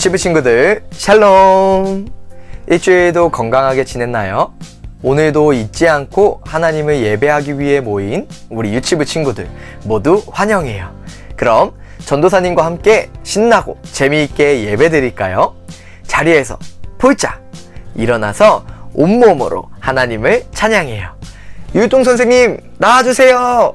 유치부 친구들, 샬롬! 일주일도 건강하게 지냈나요? 오늘도 잊지 않고 하나님을 예배하기 위해 모인 우리 유치부 친구들 모두 환영해요. 그럼 전도사님과 함께 신나고 재미있게 예배 드릴까요? 자리에서 폴짝 일어나서 온몸으로 하나님을 찬양해요. 유동 선생님, 나와주세요!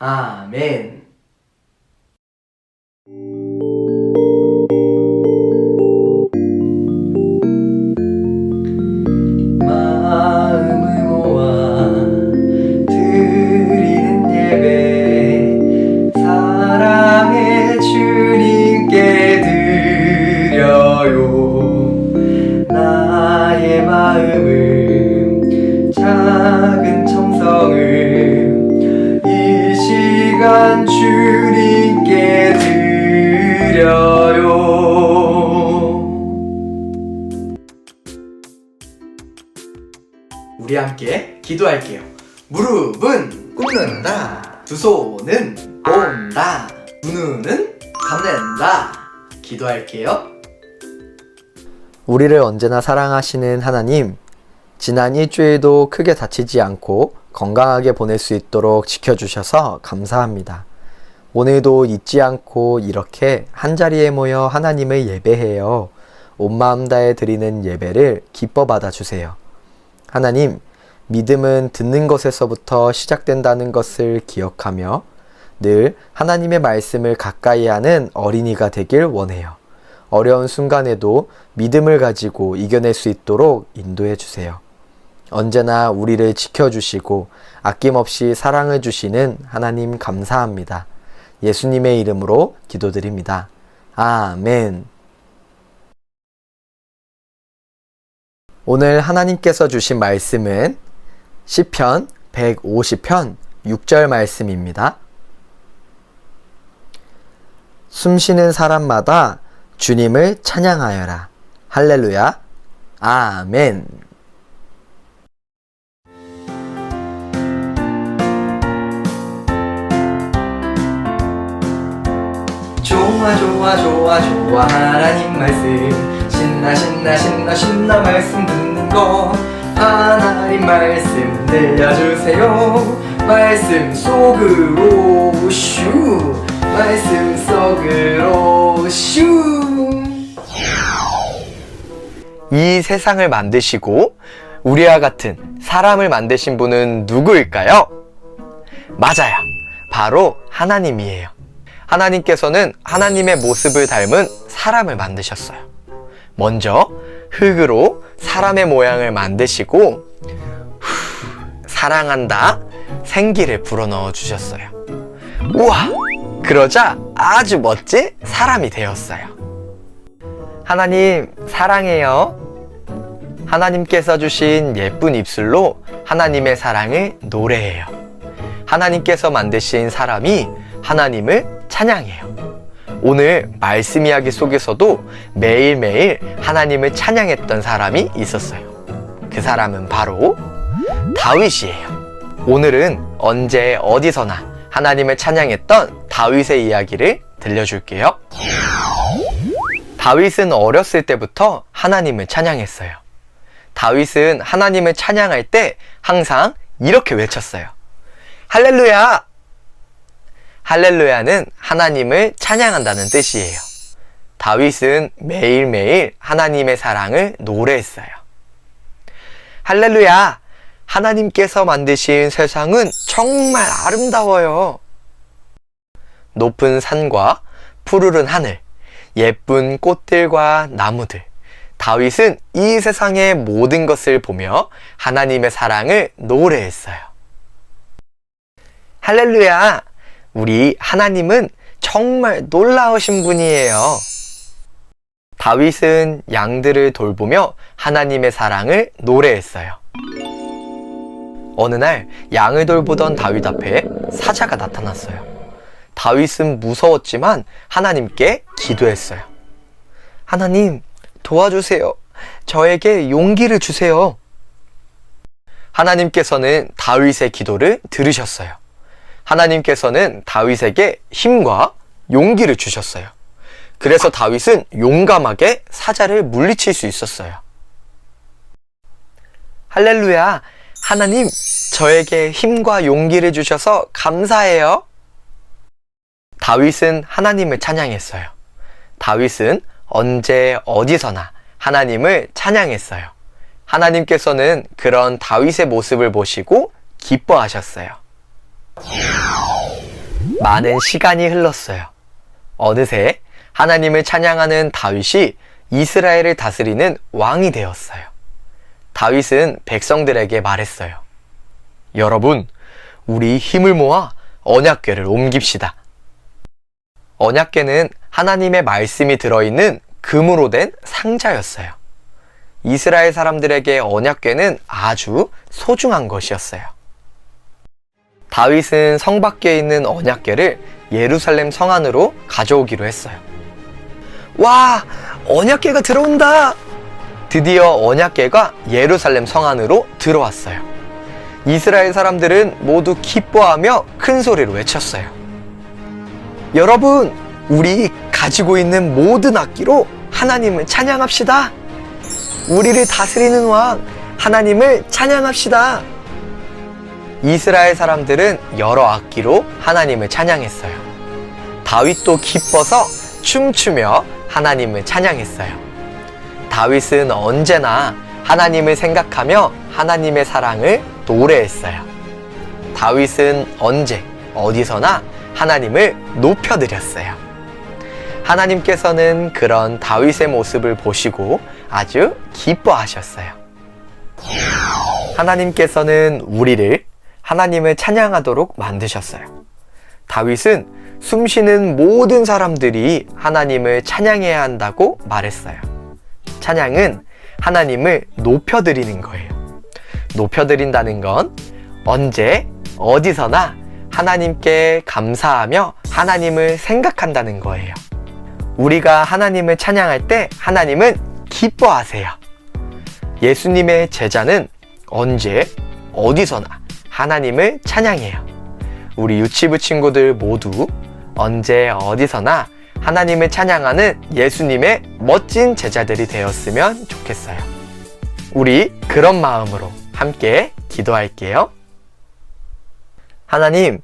아멘. 함께 기도할게요. 무릎은 꿇는다. 두 손은 본다. 두 눈은 감는다. 기도할게요. 우리를 언제나 사랑하시는 하나님, 지난 일주일도 크게 다치지 않고 건강하게 보낼 수 있도록 지켜주셔서 감사합니다. 오늘도 잊지 않고 이렇게 한자리에 모여 하나님을 예배해요. 온 마음 다해 드리는 예배를 기뻐 받아주세요. 하나님, 믿음은 듣는 것에서부터 시작된다는 것을 기억하며 늘 하나님의 말씀을 가까이 하는 어린이가 되길 원해요. 어려운 순간에도 믿음을 가지고 이겨낼 수 있도록 인도해 주세요. 언제나 우리를 지켜주시고 아낌없이 사랑을 주시는 하나님 감사합니다. 예수님의 이름으로 기도드립니다. 아멘. 오늘 하나님께서 주신 말씀은 시편 150편 6절 말씀입니다. 숨쉬는 사람마다 주님을 찬양하여라. 할렐루야. 아멘. 좋아 좋아 좋아 좋아 하나님 말씀 신나 신나 신나 신나 말씀 듣는 거 하나님 말씀 들려주세요 말씀 속으로 슈 말씀 속으로 슈 이 세상을 만드시고 우리와 같은 사람을 만드신 분은 누구일까요? 맞아요. 바로 하나님이에요. 하나님께서는 하나님의 모습을 닮은 사람을 만드셨어요. 먼저 흙으로 사람의 모양을 만드시고 후, 사랑한다 생기를 불어넣어 주셨어요. 우와! 그러자 아주 멋진 사람이 되었어요. 하나님 사랑해요. 하나님께서 주신 예쁜 입술로 하나님의 사랑을 노래해요. 하나님께서 만드신 사람이 하나님을 찬양해요. 오늘 말씀 이야기 속에서도 매일매일 하나님을 찬양했던 사람이 있었어요. 그 사람은 바로 다윗이에요. 오늘은 언제 어디서나 하나님을 찬양했던 다윗의 이야기를 들려줄게요. 다윗은 어렸을 때부터 하나님을 찬양했어요. 다윗은 하나님을 찬양할 때 항상 이렇게 외쳤어요. 할렐루야! 할렐루야는 하나님을 찬양한다는 뜻이에요. 다윗은 매일매일 하나님의 사랑을 노래했어요. 할렐루야! 하나님께서 만드신 세상은 정말 아름다워요. 높은 산과 푸르른 하늘, 예쁜 꽃들과 나무들. 다윗은 이 세상의 모든 것을 보며 하나님의 사랑을 노래했어요. 할렐루야! 우리 하나님은 정말 놀라우신 분이에요. 다윗은 양들을 돌보며 하나님의 사랑을 노래했어요. 어느 날 양을 돌보던 다윗 앞에 사자가 나타났어요. 다윗은 무서웠지만 하나님께 기도했어요. 하나님, 도와주세요. 저에게 용기를 주세요. 하나님께서는 다윗의 기도를 들으셨어요. 하나님께서는 다윗에게 힘과 용기를 주셨어요. 그래서 다윗은 용감하게 사자를 물리칠 수 있었어요. 할렐루야! 하나님, 저에게 힘과 용기를 주셔서 감사해요. 다윗은 하나님을 찬양했어요. 다윗은 언제 어디서나 하나님을 찬양했어요. 하나님께서는 그런 다윗의 모습을 보시고 기뻐하셨어요. 많은 시간이 흘렀어요. 어느새 하나님을 찬양하는 다윗이 이스라엘을 다스리는 왕이 되었어요. 다윗은 백성들에게 말했어요. 여러분, 우리 힘을 모아 언약궤를 옮깁시다. 언약궤는 하나님의 말씀이 들어있는 금으로 된 상자였어요. 이스라엘 사람들에게 언약궤는 아주 소중한 것이었어요. 다윗은 성 밖에 있는 언약궤를 예루살렘 성 안으로 가져오기로 했어요. 와, 언약궤가 들어온다! 드디어 언약궤가 예루살렘 성 안으로 들어왔어요. 이스라엘 사람들은 모두 기뻐하며 큰 소리로 외쳤어요. 여러분, 우리 가지고 있는 모든 악기로 하나님을 찬양합시다. 우리를 다스리는 왕, 하나님을 찬양합시다. 이스라엘 사람들은 여러 악기로 하나님을 찬양했어요. 다윗도 기뻐서 춤추며 하나님을 찬양했어요. 다윗은 언제나 하나님을 생각하며 하나님의 사랑을 노래했어요. 다윗은 언제, 어디서나 하나님을 높여드렸어요. 하나님께서는 그런 다윗의 모습을 보시고 아주 기뻐하셨어요. 하나님께서는 우리를 하나님을 찬양하도록 만드셨어요. 다윗은 숨쉬는 모든 사람들이 하나님을 찬양해야 한다고 말했어요. 찬양은 하나님을 높여드리는 거예요. 높여드린다는 건 언제, 어디서나 하나님께 감사하며 하나님을 생각한다는 거예요. 우리가 하나님을 찬양할 때 하나님은 기뻐하세요. 예수님의 제자는 언제, 어디서나 하나님을 찬양해요. 우리 유치부 친구들 모두 언제, 어디서나 하나님을 찬양하는 예수님의 멋진 제자들이 되었으면 좋겠어요. 우리 그런 마음으로 함께 기도할게요. 하나님,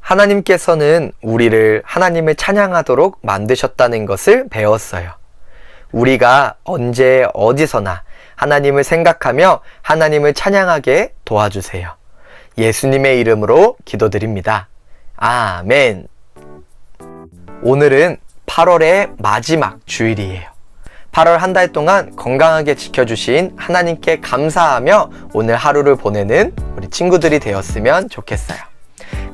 하나님께서는 우리를 하나님을 찬양하도록 만드셨다는 것을 배웠어요. 우리가 언제 어디서나 하나님을 생각하며 하나님을 찬양하게 도와주세요. 예수님의 이름으로 기도드립니다. 아멘. 오늘은 8월의 마지막 주일이에요. 8월 한 달 동안 건강하게 지켜주신 하나님께 감사하며 오늘 하루를 보내는 우리 친구들이 되었으면 좋겠어요.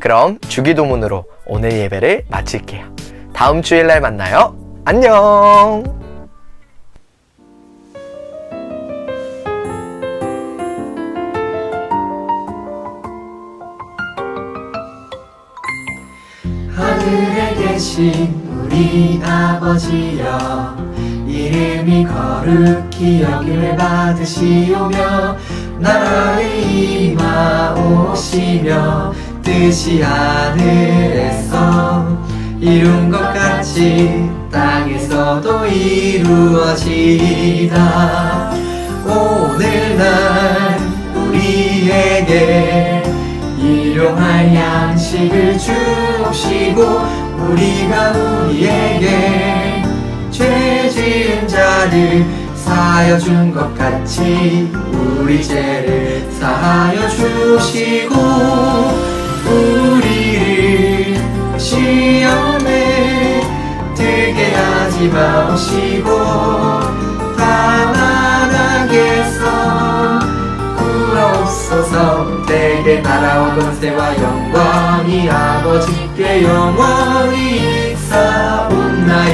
그럼 주기도문으로 오늘 예배를 마칠게요. 다음 주일날 만나요. 안녕! 하늘에 계신 우리 아버지여 이름이 거룩히 여김을 받으시오며 나라의 임하오시며 뜻이 하늘에서 이룬 것 같이 땅에서도 이루어지이다 오늘날 우리에게 일용할 양식을 주옵시고 우리가 우리에게 죄 지은 자를 사하여 준 것 같이 우리 죄를 사하여 주시고 우리를 시험에 들게 하지 마시고 내게 날아오던 새와 영광이 아버지께 영원히 있사옵나이다.